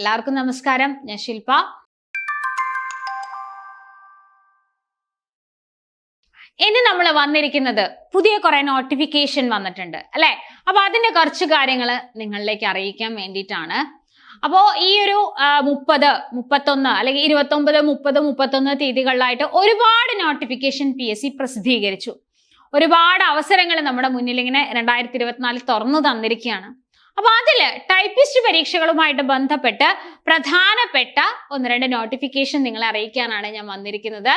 എല്ലാവർക്കും നമസ്കാരം. ഞാൻ ശില്പ ഇന്ന് നമ്മൾ വന്നിരിക്കുന്നത് പുതിയ കുറെ നോട്ടിഫിക്കേഷൻ വന്നിട്ടുണ്ട് അല്ലെ? അപ്പൊ അതിന്റെ കുറച്ച് കാര്യങ്ങൾ നിങ്ങളിലേക്ക് അറിയിക്കാൻ വേണ്ടിയിട്ടാണ്. അപ്പോ ഈ ഒരു മുപ്പത് മുപ്പത്തൊന്ന് അല്ലെങ്കിൽ ഇരുപത്തി ഒമ്പത് മുപ്പത് മുപ്പത്തൊന്ന് തീയതികളിലായിട്ട് ഒരുപാട് നോട്ടിഫിക്കേഷൻ പി എസ് സി പ്രസിദ്ധീകരിച്ചു. ഒരുപാട് അവസരങ്ങൾ നമ്മുടെ മുന്നിൽ ഇങ്ങനെ രണ്ടായിരത്തി ഇരുപത്തിനാലിൽ തുറന്നു തന്നിരിക്കുകയാണ്. അപ്പൊ അതിൽ ടൈപ്പിസ്റ്റ് പരീക്ഷകളുമായിട്ട് ബന്ധപ്പെട്ട് പ്രധാനപ്പെട്ട ഒന്ന് രണ്ട് നോട്ടിഫിക്കേഷൻ നിങ്ങളെ അറിയിക്കാനാണ് ഞാൻ വന്നിരിക്കുന്നത്.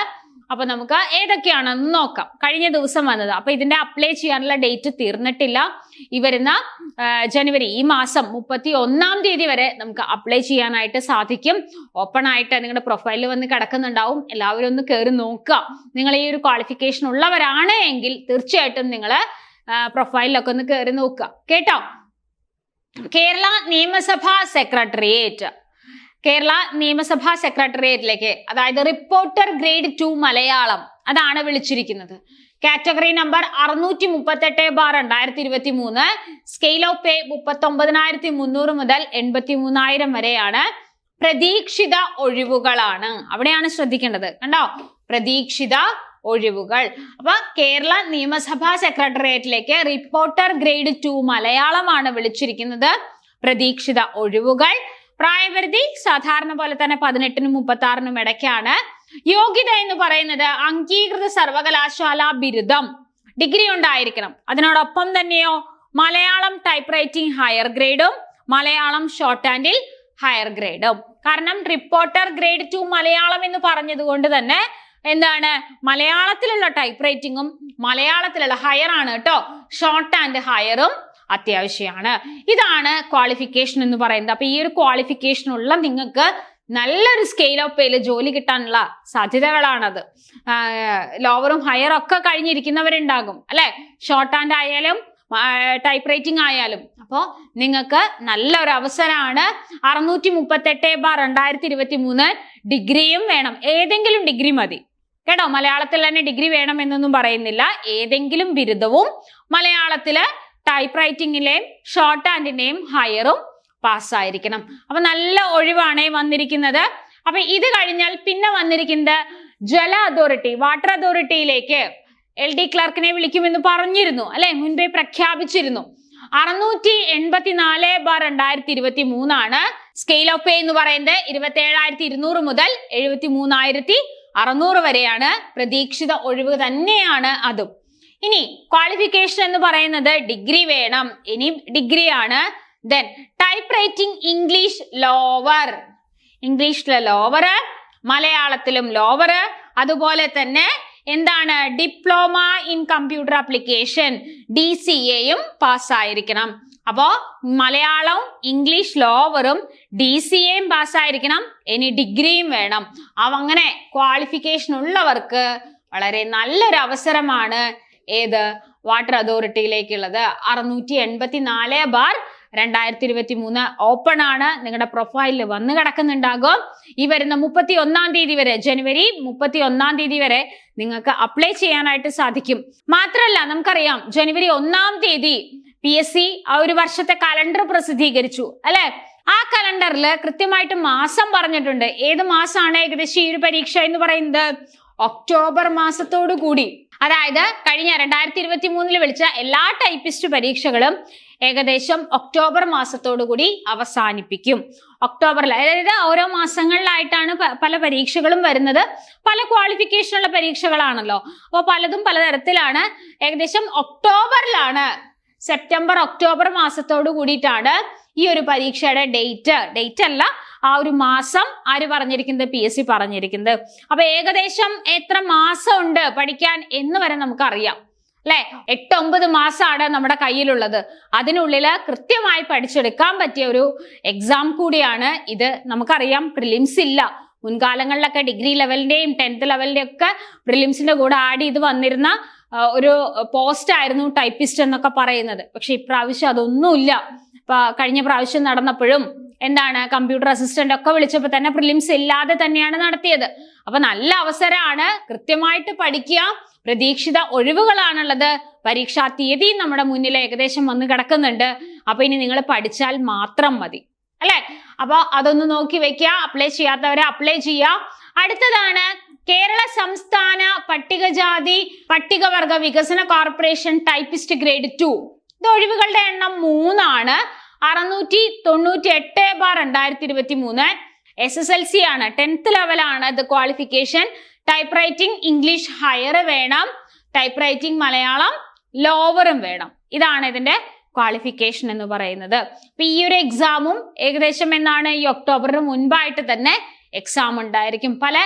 അപ്പൊ നമുക്ക് ഏതൊക്കെയാണെന്ന് നോക്കാം. കഴിഞ്ഞ ദിവസം വന്നത്. അപ്പൊ ഇതിന്റെ അപ്ലൈ ചെയ്യാനുള്ള ഡേറ്റ് തീർന്നിട്ടില്ല. ഈ വരുന്ന ജനുവരി ഈ മാസം മുപ്പത്തി ഒന്നാം തീയതി വരെ നമുക്ക് അപ്ലൈ ചെയ്യാനായിട്ട് സാധിക്കും. ഓപ്പൺ ആയിട്ട് നിങ്ങളുടെ പ്രൊഫൈലിൽ വന്ന് കിടക്കുന്നുണ്ടാവും. എല്ലാവരും ഒന്ന് കയറി നോക്കുക. നിങ്ങൾ ഈ ഒരു ക്വാളിഫിക്കേഷൻ ഉള്ളവരാണ് എങ്കിൽ തീർച്ചയായിട്ടും നിങ്ങൾ പ്രൊഫൈലിലൊക്കെ ഒന്ന് കയറി നോക്കുക. കേട്ടോ? കേരള നിയമസഭാ സെക്രട്ടേറിയറ്റ്. കേരള നിയമസഭാ സെക്രട്ടേറിയറ്റിലേക്ക് അതായത് റിപ്പോർട്ടർ ഗ്രേഡ് ടു മലയാളം അതാണ് വിളിച്ചിരിക്കുന്നത്. കാറ്റഗറി നമ്പർ അറുന്നൂറ്റി മുപ്പത്തെട്ട് ബാർ രണ്ടായിരത്തി ഇരുപത്തി മൂന്ന് സ്കെയിൽ ഓഫ് പേ മുപ്പത്തി ഒമ്പതിനായിരത്തി മുന്നൂറ് മുതൽ എൺപത്തി മൂന്നായിരം വരെയാണ് പ്രതീക്ഷിത ഒഴിവുകളാണ്. അവിടെയാണ് ശ്രദ്ധിക്കേണ്ടത്. കണ്ടോ? പ്രതീക്ഷിത ഒഴിവുകൾ. അപ്പൊ കേരള നിയമസഭാ സെക്രട്ടേറിയറ്റിലേക്ക് റിപ്പോർട്ടർ ഗ്രേഡ് ടു മലയാളമാണ് വിളിച്ചിരിക്കുന്നത്. പ്രതീക്ഷിത ഒഴിവുകൾ. പ്രായപരിധി സാധാരണ പോലെ തന്നെ പതിനെട്ടിനും മുപ്പത്തി ആറിനും ഇടയ്ക്കാണ്. യോഗ്യത എന്ന് പറയുന്നത് അംഗീകൃത സർവകലാശാല ബിരുദം. ഡിഗ്രി ഉണ്ടായിരിക്കണം. അതിനോടൊപ്പം തന്നെയോ മലയാളം ടൈപ്പ് റൈറ്റിംഗ് ഹയർ ഗ്രേഡും മലയാളം ഷോർട്ട് ഹാൻഡിൽ ഹയർ ഗ്രേഡും. കാരണം റിപ്പോർട്ടർ ഗ്രേഡ് ടു മലയാളം എന്ന് പറഞ്ഞത് കൊണ്ട് തന്നെ എന്താണ്? മലയാളത്തിലുള്ള ടൈപ്പ് റൈറ്റിങ്ങും മലയാളത്തിലുള്ള ഹയർ ആണ് കേട്ടോ. ഷോർട്ട് ആൻഡ് ഹയറും അത്യാവശ്യമാണ് ഇതാണ് ക്വാളിഫിക്കേഷൻ എന്ന് പറയുന്നത്. അപ്പൊ ഈ ഒരു ക്വാളിഫിക്കേഷൻ ഉള്ള നിങ്ങൾക്ക് നല്ലൊരു സ്കെയിൽ ഓഫ് പേയിൽ ജോലി കിട്ടാനുള്ള സാധ്യതകളാണത്. ലോവറും ഹയറും ഒക്കെ കഴിഞ്ഞിരിക്കുന്നവരുണ്ടാകും അല്ലെ? ഷോർട്ട് ഹാൻഡ് ആയാലും ടൈപ്പ് റൈറ്റിംഗ് ആയാലും. അപ്പോൾ നിങ്ങൾക്ക് നല്ലൊരു അവസരമാണ്. അറുന്നൂറ്റി മുപ്പത്തെട്ട് ബാർ രണ്ടായിരത്തി ഇരുപത്തി മൂന്ന് ഡിഗ്രിയും വേണം. ഏതെങ്കിലും ഡിഗ്രി മതി. കേട്ടോ? മലയാളത്തിൽ തന്നെ ഡിഗ്രി വേണം എന്നൊന്നും പറയുന്നില്ല. ഏതെങ്കിലും ബിരുദവും മലയാളത്തിൽ ടൈപ്പ് റൈറ്റിംഗിലെയും ഷോർട്ട് ഹാൻഡിന്റെയും ഹയറും പാസ്സായിരിക്കണം അപ്പൊ നല്ല ഒഴിവാണ് വന്നിരിക്കുന്നത്. അപ്പൊ ഇത് കഴിഞ്ഞാൽ പിന്നെ വന്നിരിക്കുന്നത് ജല അതോറിറ്റി വാട്ടർ അതോറിറ്റിയിലേക്ക് എൽ ഡി ക്ലർക്കിനെ വിളിക്കുമെന്ന് പറഞ്ഞിരുന്നു അല്ലെ? മുൻപേ പ്രഖ്യാപിച്ചിരുന്നു. അറുന്നൂറ്റി എൺപത്തിനാല് ബാർ രണ്ടായിരത്തി ഇരുപത്തി മൂന്നാണ് സ്കെയിൽ ഓഫ് പേ എന്ന് പറയുന്നത്. ഇരുപത്തി ഏഴായിരത്തി ഇരുന്നൂറ് മുതൽ എഴുപത്തി മൂന്നായിരത്തി അറുന്നൂറ് വരെയാണ് പ്രതീക്ഷിത ഒഴിവ് തന്നെയാണ് അതും. ഇനി ക്വാളിഫിക്കേഷൻ എന്ന് പറയുന്നത് ഡിഗ്രി വേണം. ഇനി ഡിഗ്രി ആണ്. Then typewriting English lower ഇംഗ്ലീഷിലെ ലോവർ മലയാളത്തിലും ലോവർ അതുപോലെ തന്നെ എന്താണ്? Diploma in computer application D C എയും പാസ്സായിരിക്കണം അപ്പോ മലയാളവും ഇംഗ്ലീഷ് ലോവറും ഡി സി എയും പാസ്സായിരിക്കണം. ഇനി ഡിഗ്രിയും വേണം. അവ അങ്ങനെ ക്വാളിഫിക്കേഷൻ ഉള്ളവർക്ക് വളരെ നല്ലൊരു അവസരമാണ് ഏത്? വാട്ടർ അതോറിറ്റിയിലേക്കുള്ളത് അറുന്നൂറ്റി എൺപത്തി നാല് ബാർ രണ്ടായിരത്തി ഇരുപത്തി മൂന്ന് ഓപ്പൺ ആണ്. നിങ്ങളുടെ പ്രൊഫൈലിൽ വന്ന് കിടക്കുന്നുണ്ടാകും. ഈ വരുന്ന മുപ്പത്തി ഒന്നാം തീയതി വരെ ജനുവരി മുപ്പത്തി ഒന്നാം തീയതി വരെ നിങ്ങൾക്ക് അപ്ലൈ ചെയ്യാനായിട്ട് സാധിക്കും. മാത്രമല്ല നമുക്കറിയാം ജനുവരി ഒന്നാം തീയതി പി എസ് സി ആ ഒരു വർഷത്തെ കലണ്ടർ പ്രസിദ്ധീകരിച്ചു അല്ലെ? ആ കലണ്ടറിൽ കൃത്യമായിട്ട് മാസം പറഞ്ഞിട്ടുണ്ട്. ഏത് മാസമാണ് ഏകദേശം ഈ ഒരു പരീക്ഷ എന്ന് പറയുന്നത്? ഒക്ടോബർ മാസത്തോടു കൂടി. അതായത് കഴിഞ്ഞ രണ്ടായിരത്തി ഇരുപത്തി മൂന്നിൽ വിളിച്ച എല്ലാ ടൈപ്പിസ്റ്റ് പരീക്ഷകളും ഏകദേശം ഒക്ടോബർ മാസത്തോടു കൂടി അവസാനിപ്പിക്കും. ഒക്ടോബറിൽ അതായത് ഓരോ മാസങ്ങളിലായിട്ടാണ് പല പരീക്ഷകളും വരുന്നത്. പല ക്വാളിഫിക്കേഷനുള്ള പരീക്ഷകളാണല്ലോ. അപ്പോൾ പലതും പലതരത്തിലാണ്. ഏകദേശം ഒക്ടോബറിലാണ് സെപ്റ്റംബർ ഒക്ടോബർ മാസത്തോട് കൂടിയിട്ടാണ് ഈ ഒരു പരീക്ഷയുടെ ഡേറ്റ് ഡേറ്റ് അല്ല ആ ഒരു മാസം ആര് പറഞ്ഞിരിക്കുന്നത്? പി എസ് സി പറഞ്ഞിരിക്കുന്നത്. അപ്പൊ ഏകദേശം എത്ര മാസം ഉണ്ട് പഠിക്കാൻ എന്ന് വരെ നമുക്കറിയാം. അല്ലെ? എട്ട് ഒമ്പത് മാസമാണ് നമ്മുടെ കയ്യിലുള്ളത്. അതിനുള്ളിൽ കൃത്യമായി പഠിച്ചെടുക്കാൻ പറ്റിയ ഒരു എക്സാം കൂടിയാണ് ഇത്. നമുക്കറിയാം പ്രിലിംസ് ഇല്ല. മുൻകാലങ്ങളിലൊക്കെ ഡിഗ്രി ലെവലിന്റെയും ടെൻത്ത് ലെവലിന്റെയും ഒക്കെ പ്രിലിംസിന്റെ കൂടെ ആഡ് ചെയ്ത് വന്നിരുന്ന ഒരു പോസ്റ്റ് ആയിരുന്നു ടൈപ്പിസ്റ്റ് എന്നൊക്കെ പറയുന്നത്. പക്ഷെ ഇപ്രാവശ്യം അതൊന്നുമില്ല. ഇപ്പൊ കഴിഞ്ഞ പ്രാവശ്യം നടന്നപ്പോഴും എന്താണ് കമ്പ്യൂട്ടർ അസിസ്റ്റന്റ് ഒക്കെ വിളിച്ചപ്പോൾ തന്നെ പ്രിലിംസ് ഇല്ലാതെ തന്നെയാണ് നടത്തിയത്. അപ്പൊ നല്ല അവസരമാണ്. കൃത്യമായിട്ട് പഠിക്കുക. പ്രതീക്ഷിത ഒഴിവുകളാണുള്ളത്. പരീക്ഷാ തീയതി നമ്മുടെ മുന്നിൽ ഏകദേശം വന്ന് കിടക്കുന്നുണ്ട്. അപ്പൊ ഇനി നിങ്ങൾ പഠിച്ചാൽ മാത്രം മതി. അല്ലെ? അപ്പൊ അതൊന്ന് നോക്കി വെക്കുക. അപ്ലൈ ചെയ്യാത്തവരെ അപ്ലൈ ചെയ്യുക. അടുത്തതാണ് കേരള സംസ്ഥാന പട്ടികജാതി പട്ടികവർഗ വികസന കോർപ്പറേഷൻ ടൈപ്പിസ്റ്റ് ഗ്രേഡ് ടു. ഇത് ഒഴിവുകളുടെ എണ്ണം മൂന്നാണ്. അറുന്നൂറ്റി തൊണ്ണൂറ്റി എട്ട് ബാർ രണ്ടായിരത്തി ഇരുപത്തി മൂന്ന് എസ് എസ് എൽ സി ആണ്. ടെൻത്ത് ലെവലാണ് ഇത് qualification typewriting English higher വേണം. ടൈപ്പ് റൈറ്റിംഗ് മലയാളം ലോവറും വേണം. ഇതാണ് ഇതിന്റെ ക്വാളിഫിക്കേഷൻ എന്ന് പറയുന്നത്. അപ്പൊ ഈ ഒരു എക്സാമും ഏകദേശം എന്നാണ് ഈ ഒക്ടോബറിന് മുൻപായിട്ട് തന്നെ എക്സാം ഉണ്ടായിരിക്കും. പല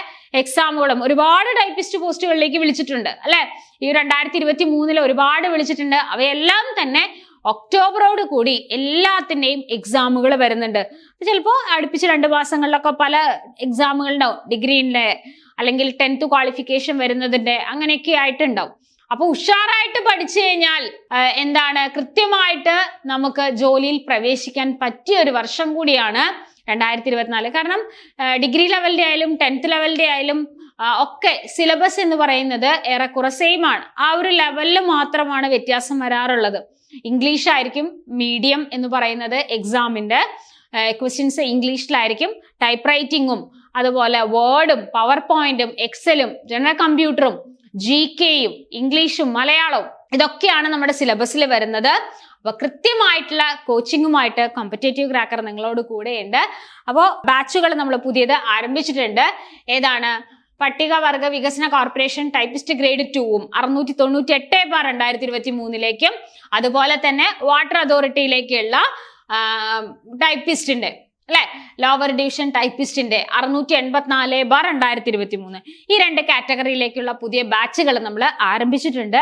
എക്സാമുകളും ഒരുപാട് ടൈപ്പിസ്റ്റ് പോസ്റ്റുകളിലേക്ക് വിളിച്ചിട്ടുണ്ട് അല്ലെ? ഈ രണ്ടായിരത്തി ഇരുപത്തി മൂന്നിൽ ഒരുപാട് വിളിച്ചിട്ടുണ്ട്. അവയെല്ലാം തന്നെ ഒക്ടോബറോട് കൂടി എല്ലാത്തിന്റെയും എക്സാമുകൾ വരുന്നുണ്ട്. ചിലപ്പോൾ അടുപ്പിച്ച് രണ്ട് മാസങ്ങളിലൊക്കെ പല എക്സാമുകളുണ്ടാവും ഡിഗ്രീന്റെ അല്ലെങ്കിൽ ടെൻത്ത് ക്വാളിഫിക്കേഷൻ വരുന്നതിന്റെ അങ്ങനെയൊക്കെ ആയിട്ടുണ്ടാവും. അപ്പൊ ഉഷാറായിട്ട് പഠിച്ചു കഴിഞ്ഞാൽ എന്താണ്? കൃത്യമായിട്ട് നമുക്ക് ജോലിയിൽ പ്രവേശിക്കാൻ പറ്റിയ ഒരു വർഷം കൂടിയാണ് രണ്ടായിരത്തി ഇരുപത്തിനാല് കാരണം ഡിഗ്രി ലെവലിന്റെ ആയാലും ടെൻത്ത് ലെവലിന്റെ ആയാലും ഒക്കെ സിലബസ് എന്ന് പറയുന്നത് ഏറെക്കുറെ സെയിം ആണ് ആ ഒരു ലെവലിൽ മാത്രമാണ് വ്യത്യാസം വരാറുള്ളത്. ഇംഗ്ലീഷ് ആയിരിക്കും മീഡിയം എന്ന് പറയുന്നത് എക്സാമിന്റെ ക്വസ്റ്റ്യൻസ് ഇംഗ്ലീഷിലായിരിക്കും ടൈപ്പ് റൈറ്റിങ്ങും അതുപോലെ വേർഡും പവർ പോയിന്റും എക്സലും ജനറൽ കമ്പ്യൂട്ടറും ജി കെയും ഇംഗ്ലീഷും മലയാളവും ഇതൊക്കെയാണ് നമ്മുടെ സിലബസിൽ വരുന്നത്. അപ്പൊ കൃത്യമായിട്ടുള്ള കോച്ചിങ്ങുമായിട്ട് കോമ്പറ്റേറ്റീവ് ക്രാക്കർ നിങ്ങളോട് കൂടെയുണ്ട്. അപ്പോൾ ബാച്ചുകൾ നമ്മൾ പുതിയത് ആരംഭിച്ചിട്ടുണ്ട്. ഏതാണ്? പട്ടികവർഗ വികസന കോർപ്പറേഷൻ ടൈപ്പിസ്റ്റ് ഗ്രേഡ് ടൂവും അറുന്നൂറ്റി തൊണ്ണൂറ്റി എട്ട് ബാർ രണ്ടായിരത്തി ഇരുപത്തി മൂന്നിലേക്കും അതുപോലെ തന്നെ വാട്ടർ അതോറിറ്റിയിലേക്കുള്ള ടൈപ്പിസ്റ്റിന്റെ അല്ലെ ലോവർ ഡിവിഷൻ ടൈപ്പിസ്റ്റിന്റെ അറുന്നൂറ്റി എൺപത്തിനാല് ബാർ രണ്ടായിരത്തി ഇരുപത്തി മൂന്ന് ഈ രണ്ട് കാറ്റഗറിയിലേക്കുള്ള പുതിയ ബാച്ചുകൾ നമ്മൾ ആരംഭിച്ചിട്ടുണ്ട്.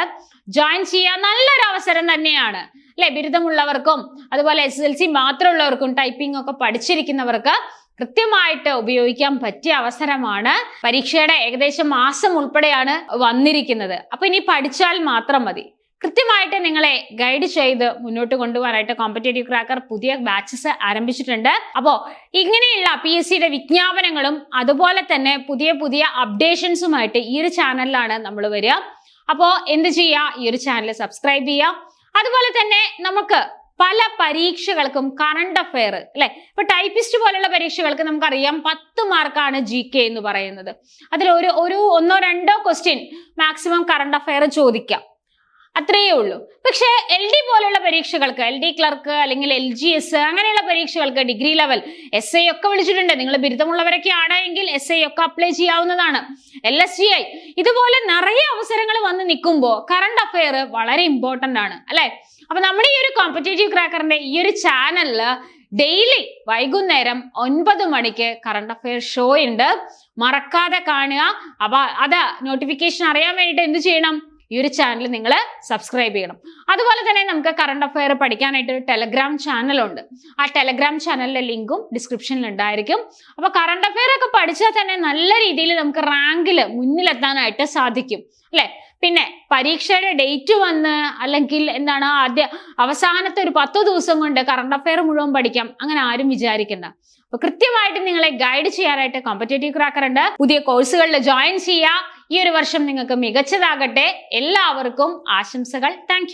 ജോയിൻ ചെയ്യാൻ നല്ലൊരു അവസരം തന്നെയാണ്. അല്ലെ? ബിരുദമുള്ളവർക്കും അതുപോലെ എസ് എൽ സി മാത്രമുള്ളവർക്കും ടൈപ്പിംഗ് ഒക്കെ പഠിച്ചിരിക്കുന്നവർക്ക് കൃത്യമായിട്ട് ഉപയോഗിക്കാൻ പറ്റിയ അവസരമാണ് പരീക്ഷയുടെ ഏകദേശം മാസം ഉൾപ്പെടെയാണ് വന്നിരിക്കുന്നത്. അപ്പൊ ഇനി പഠിച്ചാൽ മാത്രം മതി. കൃത്യമായിട്ട് നിങ്ങളെ ഗൈഡ് ചെയ്ത് മുന്നോട്ട് കൊണ്ടുപോകാനായിട്ട് കോമ്പറ്റേറ്റീവ് ക്രാക്കർ പുതിയ ബാച്ചസ് ആരംഭിച്ചിട്ടുണ്ട്. അപ്പോൾ ഇങ്ങനെയുള്ള പി എസ് സിയുടെ വിജ്ഞാപനങ്ങളും അതുപോലെ തന്നെ പുതിയ പുതിയ അപ്ഡേഷൻസുമായിട്ട് ഈ ഒരു ചാനലിലാണ് നമ്മൾ വരിക. അപ്പോൾ എന്ത് ചെയ്യുക? ഈ ഒരു ചാനൽ സബ്സ്ക്രൈബ് ചെയ്യുക. അതുപോലെ തന്നെ നമുക്ക് പല പരീക്ഷകൾക്കും കറണ്ട് അഫെയർ അല്ലെ? ഇപ്പൊ ടൈപ്പിസ്റ്റ് പോലുള്ള പരീക്ഷകൾക്ക് നമുക്കറിയാം പത്ത് മാർക്കാണ് ജി കെ എന്ന് പറയുന്നത്. അതിൽ ഒരു ഒരു ഒന്നോ രണ്ടോ ക്വസ്റ്റ്യൻ മാക്സിമം കറണ്ട് അഫെയർ ചോദിക്കാം. അത്രയേ ഉള്ളൂ. പക്ഷേ എൽ ഡി പോലെയുള്ള പരീക്ഷകൾക്ക് എൽ ഡി ക്ലർക്ക് അല്ലെങ്കിൽ എൽ ജി എസ് അങ്ങനെയുള്ള പരീക്ഷകൾക്ക് ഡിഗ്രി ലെവൽ എസ് ഐ ഒക്കെ വിളിച്ചിട്ടുണ്ട്. നിങ്ങൾ ബിരുദമുള്ളവരൊക്കെ ആണെങ്കിൽ എസ് ഐ ഒക്കെ അപ്ലൈ ചെയ്യാവുന്നതാണ്. എൽ എസ് ജി ഐ ഇതുപോലെ നിറയെ അവസരങ്ങൾ വന്ന് നിൽക്കുമ്പോൾ കറണ്ട് അഫയർ വളരെ ഇമ്പോർട്ടന്റ് ആണ് അല്ലേ? അപ്പൊ നമ്മുടെ ഈ ഒരു കോമ്പറ്റേറ്റീവ് ക്രാക്കറിന്റെ ഈ ഒരു ചാനലിൽ ഡെയിലി വൈകുന്നേരം ഒൻപത് മണിക്ക് കറണ്ട് അഫയർ ഷോ ഉണ്ട്. മറക്കാതെ കാണുക. അപ്പൊ അത് നോട്ടിഫിക്കേഷൻ അറിയാൻ വേണ്ടിയിട്ട് എന്ത് ചെയ്യണം? ഈ ഒരു ചാനൽ നിങ്ങൾ സബ്സ്ക്രൈബ് ചെയ്യണം. അതുപോലെ തന്നെ നമുക്ക് കറണ്ട് അഫെയർ പഠിക്കാനായിട്ട് ഒരു ടെലഗ്രാം ചാനലുണ്ട് ആ ടെലഗ്രാം ചാനലിലെ ലിങ്കും ഡിസ്ക്രിപ്ഷനിൽ ഉണ്ടായിരിക്കും. അപ്പോൾ കറണ്ട് അഫെയർ ഒക്കെ പഠിച്ചാൽ തന്നെ നല്ല രീതിയിൽ നമുക്ക് റാങ്കിൽ മുന്നിലെത്താനായിട്ട് സാധിക്കും. അല്ലേ? പിന്നെ പരീക്ഷയുടെ ഡേറ്റ് വന്ന് അല്ലെങ്കിൽ എന്താണ് ആദ്യ അവസാനത്തെ ഒരു പത്ത് ദിവസം കൊണ്ട് കറണ്ട് അഫെയർ മുഴുവൻ പഠിക്കാം. അങ്ങനെ ആരും വിചാരിക്കണ്ട. അപ്പൊ കൃത്യമായിട്ട് നിങ്ങളെ ഗൈഡ് ചെയ്യാനായിട്ട് കോമ്പറ്റേറ്റീവ് ക്രാക്കർ ഉണ്ട്. പുതിയ കോഴ്സുകളിൽ ജോയിൻ ചെയ്യുക ഈ ഒരു വർഷം നിങ്ങൾക്ക് മികച്ചതാകട്ടെ. എല്ലാവർക്കും ആശംസകൾ. താങ്ക്